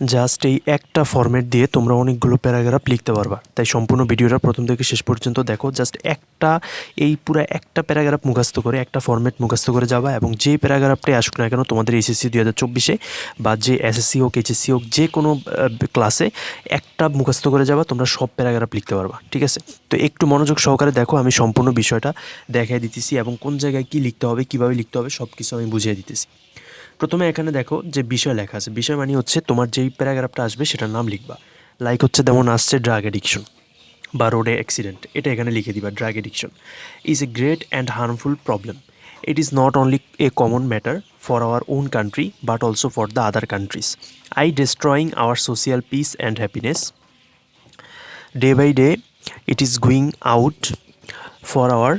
Just এই একটা format দিয়ে তোমরা অনেকগুলো প্যারাগ্রাফ লিখতে পারবা। তাই সম্পূর্ণ ভিডিওটা প্রথম থেকে শেষ পর্যন্ত দেখো, জাস্ট একটা, এই পুরো একটা প্যারাগ্রাফ মুখস্থ করে, একটা ফরম্যাট মুখস্থ করে যাবা এবং যে প্যারাগ্রাফটাই আসুক না কেন তোমাদের এসএসসি দুই হাজার চব্বিশে বা যে এসএসসি হোক এইচএসসি হোক, যে কোনো ক্লাসে একটা মুখস্থ করে যাবা, তোমরা সব প্যারাগ্রাফ লিখতে পারবা, ঠিক আছে? তো একটু মনোযোগ সহকারে দেখো, আমি সম্পূর্ণ বিষয়টা দেখাই দিতেছি এবং কোন জায়গায় কী লিখতে হবে, কীভাবে লিখতে হবে সব কিছু আমি বুঝিয়ে দিতেছি। প্রথমে এখানে দেখো যে বিষয় লেখা আছে। বিষয় মানে হচ্ছে তোমার যেই প্যারাগ্রাফটা আসবে সেটার নাম লিখবা। লাইক হচ্ছে যেমন আসছে ড্রাগ এডিকশন বা রোডে অ্যাক্সিডেন্ট এটা এখানে লিখে দিবা drug addiction is a great and harmful problem it is not only a common matter for our own country but also for the other countries I destroying our social peace and happiness day by day it is going out for our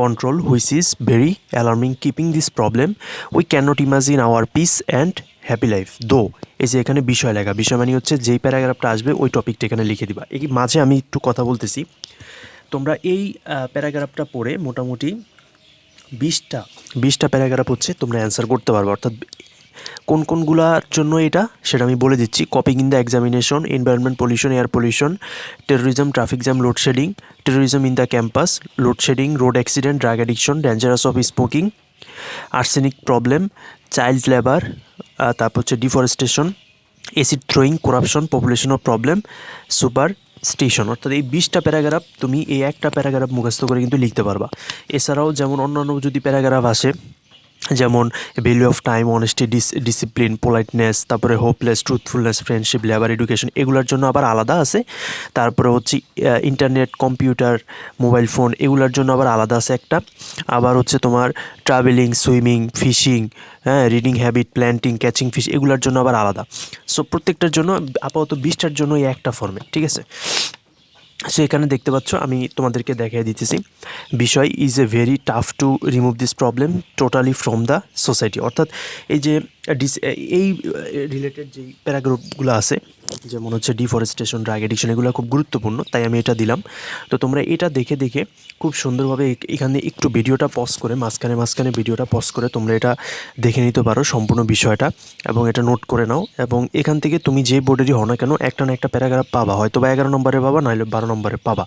control which is very alarming, keeping this problem. We cannot imagine our peace and happy life দো এই যে এখানে বিষয় লেখা, বিষয় মানে হচ্ছে যেই প্যারাগ্রাফটা আসবে, ওই টপিকটা এখানে লিখে দিবা। এই মাঝে আমি একটু কথা বলতেছি। তোমরা এই প্যারাগ্রাফটা পড়ে মোটামুটি বিশটা বিশটা প্যারাগ্রাফ হচ্ছে তোমরা অ্যান্সার করতে পারবে। অর্থাৎ কোন কোনগুলোর জন্য এটা সেটা আমি বলে দিচ্ছি। Copying in the examination environment pollution air pollution terrorism traffic jam load shedding terrorism in the campus load shedding road accident drug addiction dangerous of smoking arsenic problem child labour তারপর হচ্ছে deforestation acid throwing corruption population of problem superstition অর্থাৎ এই বিশটা paragraph তুমি এই একটা paragraph মুখস্থ করে কিন্তু লিখতে পারবা। এছাড়াও যেমন অন্যান্য যদি প্যারাগ্রাফ আসে যেমন value of time honesty discipline politeness তারপরে hopeless truthfulness friendship labour education এগুলোর জন্য আবার আলাদা আছে। তারপরে হচ্ছে ইন্টারনেট কম্পিউটার মোবাইল ফোন এগুলোর জন্য আবার আলাদা আছে একটা। আবার হচ্ছে তোমার ট্রাভেলিং সুইমিং ফিশিং হ্যাঁ reading habit planting catching fish এগুলোর জন্য আবার আলাদা। সো প্রত্যেকটার জন্য আপাতত বিশটার জন্য এই একটা ফর্মে ঠিক আছে? সো এখানে দেখতে পাচ্ছ, আমি তোমাদেরকে দেখাই দিতেছি। বিষয় is a very tough to remove this problem totally from the society অর্থাৎ এই যে এই রিলেটেড যেই প্যারাগ্রাফগুলো আছে, যেমন হচ্ছে ডিফরেস্টেশন ড্রাগ এডিকশন এগুলো খুব গুরুত্বপূর্ণ, তাই আমি এটা দিলাম। তো তোমরা এটা দেখে দেখে খুব সুন্দরভাবে এখানে একটু ভিডিওটা পজ করে, মাঝখানে মাঝখানে ভিডিওটা পজ করে তোমরা এটা দেখে নিতে পারো সম্পূর্ণ বিষয়টা, এবং এটা নোট করে নাও। এবং এখান থেকে তুমি যে বোর্ডেরই হও না কেন, একটা না একটা প্যারাগ্রাফ পাবা। হয়তো বা এগারো নম্বরে পাবা নাহলে বারো নম্বরে পাবা।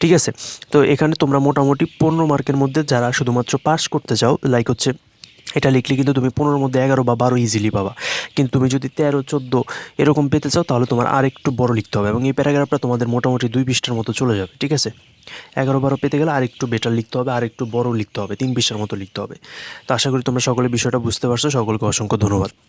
ঠিক আছে? তো এখানে তোমরা মোটামুটি পনেরো মার্কের মধ্যে যারা শুধুমাত্র পাস করতে চাও লাইক হচ্ছে এটা লিখলে কিন্তু তুমি পনেরোর মধ্যে এগারো বা বারো ইজিলি পাবা। কিন্তু তুমি যদি তেরো, চোদ্দ এরকম পেতে চাও, তাহলে তোমার আর একটু বড় লিখতে হবে এবং এই প্যারাগ্রাফটা তোমাদের মোটামুটি দুই পৃষ্ঠার মতো চলে যাবে, ঠিক আছে? এগারো, বারো পেতে গেলে আর একটু বেটার লিখতে হবে আর একটু বড় লিখতে হবে, তিন পৃষ্ঠার মতো লিখতে হবে। তো আশা করি তোমরা সকলে বিষয়টা বুঝতে পারছ। সকলকে অসংখ্য ধন্যবাদ।